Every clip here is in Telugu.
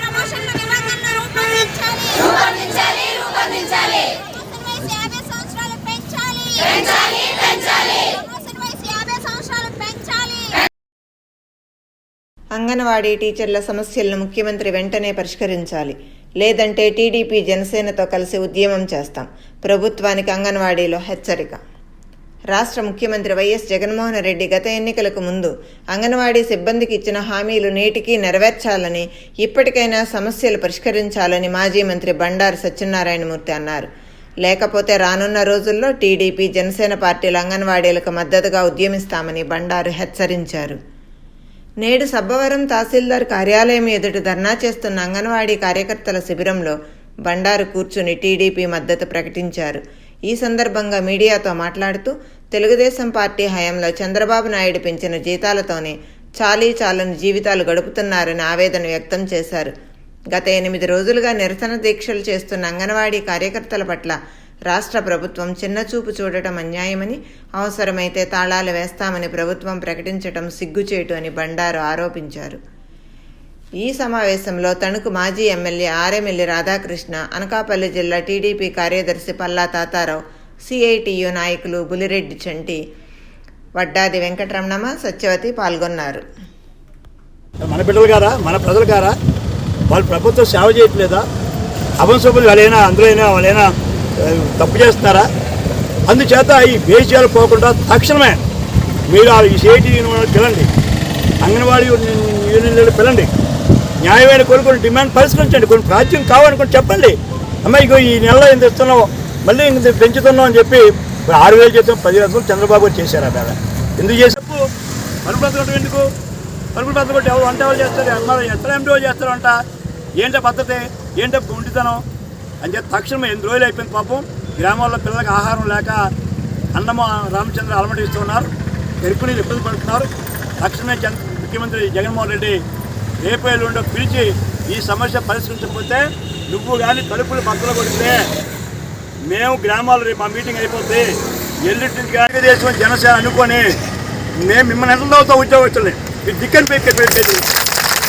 ప్రమోషన్ల రూపొందించాలి. సంవత్సరాలు పెంచాలి. సంవత్సరాలు పెంచాలి. అంగన్వాడీ టీచర్ల సమస్యలను ముఖ్యమంత్రి వెంటనే పరిష్కరించాలి. లేదంటే టీడీపీ జనసేనతో కలిసి ఉద్యమం చేస్తాం. ప్రభుత్వానికి అంగన్వాడీలో హెచ్చరిక. రాష్ట్ర ముఖ్యమంత్రి వైఎస్ జగన్మోహన్ రెడ్డి గత ఎన్నికలకు ముందు అంగన్వాడీ సిబ్బందికి ఇచ్చిన హామీలు నేటికి నెరవేర్చాలని ఇప్పటికైనా సమస్యలు పరిష్కరించాలని మాజీ మంత్రి బండారు సత్యనారాయణమూర్తి అన్నారు. లేకపోతే రానున్న రోజుల్లో టీడీపీ జనసేన పార్టీలు అంగన్వాడీలకు మద్దతుగా ఉద్యమిస్తామని బండారు హెచ్చరించారు. నేడు సబ్బవరం తహసీల్దార్ కార్యాలయం ఎదుట ధర్నా చేస్తున్న అంగన్వాడీ కార్యకర్తల శిబిరంలో బండారు కూర్చుని టీడీపీ మద్దతు ప్రకటించారు. ఈ సందర్భంగా మీడియాతో మాట్లాడుతూ తెలుగుదేశం పార్టీ హయాంలో చంద్రబాబు నాయుడు పెంచిన జీతాలతోనే చాలీ చాలని జీవితాలు గడుపుతున్నారని ఆవేదన వ్యక్తం చేశారు. గత ఎనిమిది రోజులుగా నిరసన దీక్షలు చేస్తున్న అంగన్వాడీ కార్యకర్తల పట్ల రాష్ట్ర ప్రభుత్వం చిన్నచూపు చూడటం అన్యాయమని అవసరమైతే తాళాలు వేస్తామని ప్రభుత్వం ప్రకటించటం సిగ్గుచేటు అని బండారు ఆరోపించారు. ఈ సమావేశంలో తణుకు మాజీ ఎమ్మెల్యే ఆర్ఎమ్మెల్యే రాధాకృష్ణ అనకాపల్లి జిల్లా టీడీపీ కార్యదర్శి పల్లా తాతారావు సిఐటియు నాయకులు బులిరెడ్డి చంటి వడ్డాది వెంకటరమణమ్మ సత్యవతి పాల్గొన్నారు. మన బిడ్డలు గారా మన ప్రజలు గారా వాళ్ళు ప్రభుత్వం సేవ చేయట్లేదా? అవంశపులు వాళ్ళైనా అందులోైనా వాళ్ళైనా తప్పు చేస్తున్నారా? అందుచేత ఈ బేసియాలు పోకుండా తక్షణమే మీరు ఆ ఈ పిలండి. అంగన్వాడీ యూనియన్ యూనియన్లు పిలండి. న్యాయమైన కోరుకుని డిమాండ్ పరిష్కరించండి. కొన్ని ప్రాచ్యం కావాలనుకుని చెప్పండి. అమ్మాయి ఇగో ఈ నెలలో ఇంత ఇస్తున్నావు మళ్ళీ ఇంత పెంచుతున్నాం అని చెప్పి ఆరు వేలు చేస్తాం పది వేలు చంద్రబాబు గారు చేశారు ఆ పేద ఎందుకు చేసేపు పరుపు బ్రతకడం ఎందుకు? పరుగులు బ్రతకడం ఎవరు వంట ఎవరు చేస్తారు? అమ్మాయి ఎక్కడ ఎంపీ చేస్తారు అంట ఏంటో పద్ధతి? ఏంటో ఉండితనం అని చెప్పి తక్షణం ఎనిమిది రోజులు అయిపోయింది పాపం. గ్రామాల్లో పిల్లలకు ఆహారం లేక అన్నమ రామచంద్ర అలమటిస్తున్నారు గర్భిణీలు ఇబ్బంది పడుతున్నారు. తక్షణమే జన్ ముఖ్యమంత్రి జగన్మోహన్ రెడ్డి రేపు ఎల్లుండో పిలిచి ఈ సమస్య పరిష్కరించకపోతే నువ్వు కానీ తలుపులు బద్దలు కొడితే మేము గ్రామాలు రేపు మా మీటింగ్ అయిపోతే ఎల్లుంటి తెలుగుదేశం జనసేన అనుకొని మేము మిమ్మల్ని ఎంత అవుతా ఉద్యోగస్తుల్ని? మీరు దిక్కని పెట్టి పెట్టేది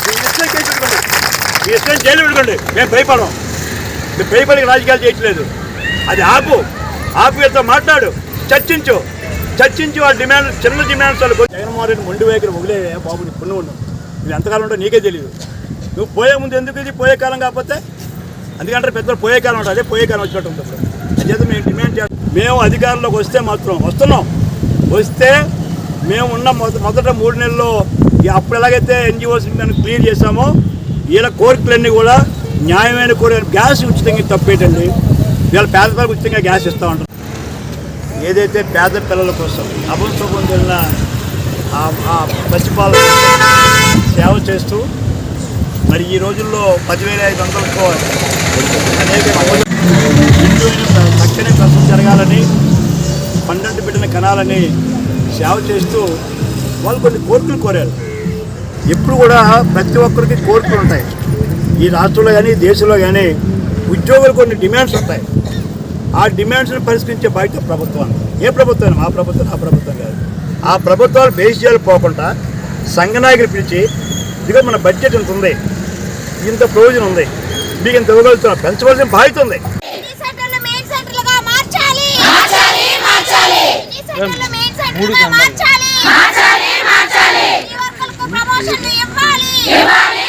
మీ ఇష్టం కేసు పెట్టుకోండి. మీ ఇష్టం జైలు పెట్టుకోండి. మేము భయపడం మేము భయపడికి రాజకీయాలు చేయట్లేదు. అది ఆపు. ఆపు మాట్లాడు. చర్చించు. చర్చించి వాళ్ళ డిమాండ్ చిన్న డిమాండ్స్ వాళ్ళు జగన్మోహన్ రెడ్డి మొండి వైఖరి వదిలే బాబు పుణ్యం ఉన్నాం నువ్వు ఎంతకాలం ఉంటావు నీకే తెలియదు నువ్వు పోయే ముందు ఎందుకు ఇది? పోయే కాలం కాకపోతే? అందుకంటే పెద్దలు పోయే కాలం ఉంటుంది అదే పోయే కాలం వచ్చినట్టు ఉంటుంది. అదే మేము డిమాండ్ చేస్తాం. మేము అధికారంలోకి వస్తే మాత్రం వస్తున్నాం. వస్తే మేము ఉన్న మొదట మూడు నెలల్లో అప్పుడు ఎలాగైతే ఎన్జిఓస్ మేము క్లియర్ చేశామో వీళ్ళ కోరికలన్నీ కూడా న్యాయమైన కోరిక గ్యాస్ ఉచితంగా తప్పేటండి. వీళ్ళ పేద పిల్లలకు ఉచితంగా గ్యాస్ ఇస్తూ ఉంటాం. ఏదైతే పేద పిల్లల కోసం అభంశోభం జరిగిన ఆ- సేవ చేస్తూ మరి ఈ రోజుల్లో పదివేల ఐదు వందలతో అనేక బిడ్డలను తక్షణమే ప్రసవం జరగాలని పన్నెండు బిడ్డను కనాలని సేవ చేస్తూ వాళ్ళు కొన్ని కోరికలు కోరారు. ఎప్పుడు కూడా ప్రతి ఒక్కరికి కోరికలు ఉంటాయి. ఈ రాష్ట్రంలో కానీ దేశంలో కానీ ఉద్యోగులు కొన్ని డిమాండ్స్ ఉంటాయి. ఆ డిమాండ్స్ని పరిష్కరించే బాధ్యత ప్రభుత్వాన్ని ఏ ప్రభుత్వం ఆ ప్రభుత్వం ఆ ప్రభుత్వం కాదు. ఆ ప్రభుత్వాలు బేస్ చేయాలి పోకుండా సంఘ నాయకులు పిలిచి ఇదిగో మన బడ్జెట్ ఇంత ఉంది? ఇంత ప్రయోజనం ఉంది. మీకు ఇంత ఇవ్వగలుగుతున్నాం? పెంచవలసిన బాధ్యత ఉంది. ఈ